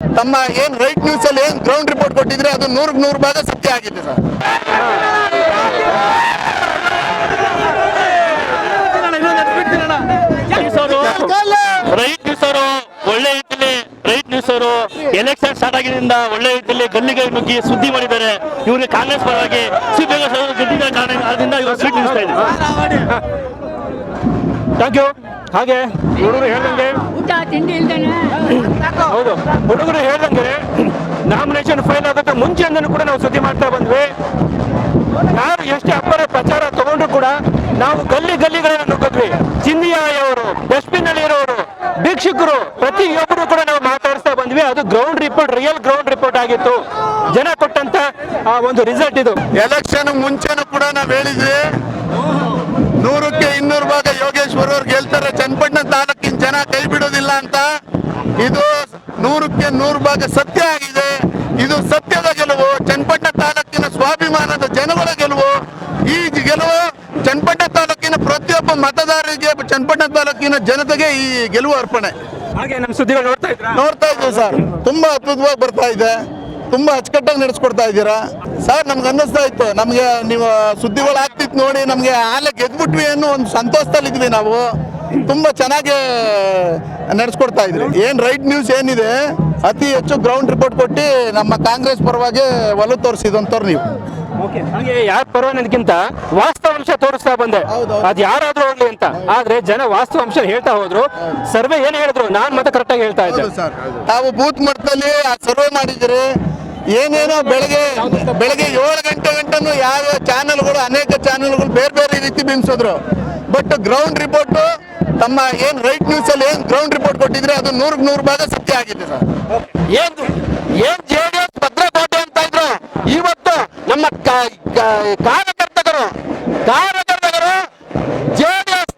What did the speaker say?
ತಮ್ಮ ಏನ್ right news ಅಲ್ಲಿ ಏನ್ ಗ್ರೌಂಡ್ ರಿಪೋರ್ಟ್ ಕೊಟ್ಟಿದ್ರೆ ಅದು ನೂರ್ ನೂರು ಭಾಗ ಸತ್ಯ ಆಗಿದೆ ಸರ್. ರೈಟ್ ನ್ಯೂಸ್ ಅವರು ಒಳ್ಳೆ ರೀತಿಯಲ್ಲಿ ರೈಟ್ ನ್ಯೂಸ್ ಅವರು ಎಲೆಕ್ಷನ್ ಸ್ಟಾರ್ಟ್ ಆಗಿದ್ದರಿಂದ ಒಳ್ಳೆ ರೀತಿಯಲ್ಲಿ ಗಲ್ಲಿಗೆ ನುಗ್ಗಿ ಸುದ್ದಿ ಮಾಡಿದ್ದಾರೆ. ಇವ್ರಿಗೆ ಕಾಂಗ್ರೆಸ್ ಪರವಾಗಿ ಕಾರಣ ಅದರಿಂದ ಇವರು ಸ್ವೀಟ್ ನಿಲ್ಲಿಸ್ತಾ ಥ್ಯಾಂಕ್ ಯು ಹಾಗೆ ಹುಡುಗರು ಹೇಳ್ದಂಗೆ ಊಟ ತಿಂಡಿ ಇಲ್ದೇನೆ? ಹೌದು. ಹುಡುಗರು ಹೇಳ್ದಂಗೆ ನಾಮಿನೇಷನ್ ಫೈಲ್ ಆಗೋಕ್ಕೆ ಮುಂಚೆಯಿಂದನೂ ಕೂಡ ನಾವು ಸುದ್ದಿ ಮಾಡ್ತಾ ಬಂದ್ವಿ. ಯಾರು ಎಷ್ಟೇ ಅಪ್ಪರ ಪ್ರಚಾರ ತಗೊಂಡ್ರು ಕೂಡ ನಾವು ಗಲ್ಲಿ ಗಲ್ಲಿಗಳನ್ನ ನುಗ್ಗಿದ್ವಿ. ಚಿಂದಿಯಾಯವರು ಡಸ್ಟ್ಬಿನ್ ಇರೋರು ಭಿಕ್ಷುಕರು ಪ್ರತಿಯೊಬ್ಬರು ಕೂಡ ನಾವು ಮಾತಾಡಿಸ್ತಾ ಬಂದ್ವಿ. ಅದು ground report real ground report ಆಗಿತ್ತು. ಜನ ಕೊಟ್ಟಂತ, ಆ, ಒಂದು ರಿಸಲ್ಟ್ ಇದು. ಎಲೆಕ್ಷನ್ ಮುಂಚೆನೂ ಕೂಡ ನಾವು ಹೇಳಿದ್ವಿ. ನೂರಕ್ಕೆ ಇನ್ನೂರು ಭಾಗ ಯೋಗೇಶ್ವರ್ ಅವ್ರು ಗೆಲ್ತಾರೆ. ಚನ್ನಪಟ್ಟಣ ತಾಲೂಕಿನ ಜನ ಕೈ ಬಿಡೋದಿಲ್ಲ ಅಂತ. ಇದು ನೂರಕ್ಕೆ ನೂರು ಭಾಗ ಸತ್ಯ ಆಗಿದೆ. ಇದು ಸತ್ಯದ ಗೆಲುವು. ಚನ್ನಪಟ್ಟಣ ತಾಲೂಕಿನ ಸ್ವಾಭಿಮಾನದ ಜನಗಳ ಗೆಲುವು. ಈ ಗೆಲುವು ಚನ್ನಪಟ್ಟಣ ತಾಲೂಕಿನ ಪ್ರತಿಯೊಬ್ಬ ಮತದಾರರಿಗೆ ಚನ್ನಪಟ್ಟಣ ತಾಲೂಕಿನ ಜನತೆಗೆ ಈ ಗೆಲುವು ಅರ್ಪಣೆ. ಹಾಗೆ ನಮ್ಮ ಸುದ್ದಿಗಳು ನೋಡ್ತಾ ನೋಡ್ತಾ ಇದ್ದೀವಿ ಸರ್. ತುಂಬಾ ಅದ್ಭುತವಾಗಿ ಬರ್ತಾ ಇದೆ. ತುಂಬಾ ಅಚ್ಚುಕಟ್ಟಾಗಿ ನಡೆಸ್ಕೊಡ್ತಾ ಇದ್ದೀರಾ? ಸರ್ ನಮ್ಗೆ ಅನ್ನಿಸ್ತಾ ಇತ್ತು. ನಮ್ಗೆ ನೀವು ಸುದ್ದಿಗಳು ಆಗ್ತಿತ್ತು ನೋಡಿ ನಮ್ಗೆ ಆಲೆ ಗೆದ್ಬಿಟ್ವಿ ಅನ್ನೋ ಒಂದು ಸಂತೋಷದಲ್ಲಿ ಇದ್ವಿ ನಾವು. ತುಂಬಾ ಚೆನ್ನಾಗಿ ನಡೆಸ್ಕೊಡ್ತಾ ಇದ್ರಿ. ಏನ್ ರೈಟ್ ನ್ಯೂಸ್ ಏನಿದೆ ಅತಿ ಹೆಚ್ಚು ಗ್ರೌಂಡ್ ರಿಪೋರ್ಟ್ ಕೊಟ್ಟು ನಮ್ಮ ಕಾಂಗ್ರೆಸ್ ಪರವಾಗಿ ಒಲವು ತೋರಿಸಿದಂತವ್ರು ನೀವು. ಹಾಗೆ ಯಾರ ಪರವಾಗಿಂತ ವಾಸ್ತವಾಂಶ ತೋರಿಸ್ತಾ ಬಂದೆ. ಅದ್ ಯಾರಾದ್ರೂ ಹೋಗ್ಲಿ ಅಂತ. ಆದ್ರೆ ಜನ ವಾಸ್ತವಾಂಶ ಹೇಳ್ತಾ ಹೋದ್ರು. ಸರ್ವೆ ಏನ್ ಹೇಳಿದ್ರು? ನಾನ್ ಮತ್ತೆ ಕರೆಕ್ಟ್ ಆಗಿ ಹೇಳ್ತಾ ಇದ್ದೆ. ತಾವು ಬೂತ್ ಮಟ್ಟದಲ್ಲಿ ಆ ಸರ್ವೆ ಮಾಡಿದಿರಿ. ಏನೇನೋ ಬೆಳಗ್ಗೆ ಬೆಳಗ್ಗೆ ಏಳು ಗಂಟೆ ಗಂಟನು ಯಾವ ಚಾನೆಲ್ಗಳು ಅನೇಕ ಚಾನೆಲ್ಗಳು ಬೇರೆ ಬೇರೆ ರೀತಿ ಬಿಂಬಿಸಿದ್ರು. ಬಟ್ ಗ್ರೌಂಡ್ ರಿಪೋರ್ಟ್ ತಮ್ಮ ಏನ್ ರೈಟ್ ನ್ಯೂಸ್ ಅಲ್ಲಿ ಏನ್ ಗ್ರೌಂಡ್ ರಿಪೋರ್ಟ್ ಕೊಟ್ಟಿದ್ರೆ ಅದು ನೂರಕ್ಕೆ ನೂರು ಭಾಗ ಸತ್ಯ ಆಗಿದೆ ಸರ್. ಏನ್ ಏನ್ ಜೆಡಿಎಸ್ ಭದ್ರಕೋಟೆ ಅಂತ ಇದ್ರು ಇವತ್ತು ನಮ್ಮ ಕಾರ್ಯಕರ್ತಕರು ಕಾರ್ಯಕರ್ತಕರು ಜೆಡಿಎಸ್